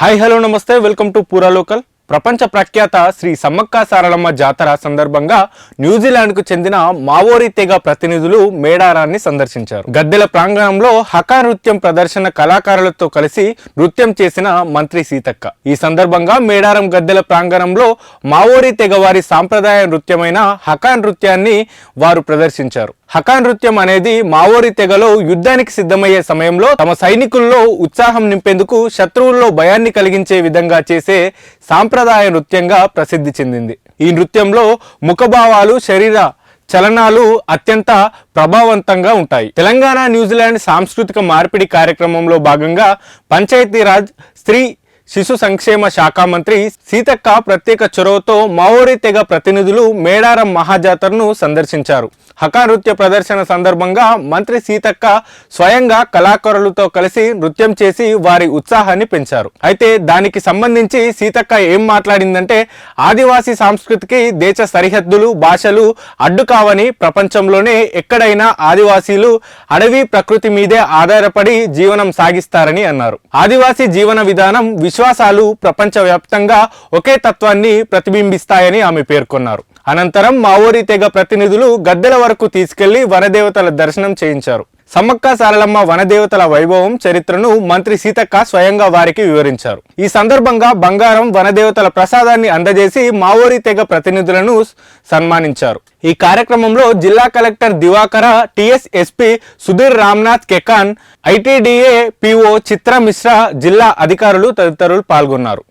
Hi hello నమస్తే. Welcome to Pura local. ప్రపంచ ప్రఖ్యాత శ్రీ సమ్మక్క సారలమ్మ జాతర సందర్భంగా న్యూజిలాండ్కు చెందిన మావోరి తెగ ప్రతినిధులు మేడారాన్ని సందర్శించారు. గద్దెల ప్రాంగణంలో హకా నృత్యం ప్రదర్శన కళాకారులతో కలిసి నృత్యం చేసిన మంత్రి సీతక్క. ఈ సందర్భంగా మేడారం గద్దెల ప్రాంగణంలో మావోరి తెగ వారి సాంప్రదాయ నృత్యమైన హకా నృత్యాన్ని వారు ప్రదర్శించారు. హకా నృత్యం అనేది మావోరి తెగలో యుద్ధానికి సిద్ధమయ్యే సమయంలో తమ సైనికుల్లో ఉత్సాహం నింపేందుకు శత్రువుల్లో భయాన్ని కలిగించే విధంగా చేసే సాంప్రదాయ నృత్యంగా ప్రసిద్ధి చెందింది. ఈ నృత్యంలో ముఖభావాలు శరీర చలనాలు అత్యంత ప్రభావవంతంగా ఉంటాయి. తెలంగాణ న్యూజిలాండ్ సాంస్కృతిక మార్పిడి కార్యక్రమంలో భాగంగా పంచాయతీరాజ్ స్త్రీ శిశు సంక్షేమ శాఖ మంత్రి సీతక్క ప్రత్యేక చొరవతో మావోరి తెగ ప్రతినిధులు మేడారం మహాజాతరను సందర్శించారు. హకా నృత్య ప్రదర్శన సందర్భంగా మంత్రి సీతక్క స్వయంగా కళాకారులతో కలిసి నృత్యం చేసి వారి ఉత్సాహాన్ని పెంచారు. అయితే దానికి సంబంధించి సీతక్క ఏం మాట్లాడిందంటే ఆదివాసీ సంస్కృతికి దేశ సరిహద్దులు భాషలు అడ్డు కావని ప్రపంచంలోనే ఎక్కడైనా ఆదివాసీలు అడవి ప్రకృతి మీదే ఆధారపడి జీవనం సాగిస్తారని అన్నారు. ఆదివాసీ జీవన విధానం విశ్వాసాలు ప్రపంచవ్యాప్తంగా ఒకే తత్వాన్ని ప్రతిబింబిస్తాయని ఆమె పేర్కొన్నారు. అనంతరం మావోరి తెగ ప్రతినిధులు గద్దెల వరకు తీసుకెళ్ళి వనదేవతల దర్శనం చేయించారు. సమ్మక్క సారలమ్మ వనదేవతల వైభవం చరిత్రను మంత్రి సీతక్క స్వయంగా వారికి వివరించారు. ఈ సందర్భంగా బంగారం వనదేవతల ప్రసాదాన్ని అందజేసి మావోరి తెగ ప్రతినిధులను సన్మానించారు. ఈ కార్యక్రమంలో జిల్లా collector Divakara TS SP Sudheer Ramnath Kekan ITDA PO Chitra Mishra జిల్లా అధికారులు తదితరులు పాల్గొన్నారు.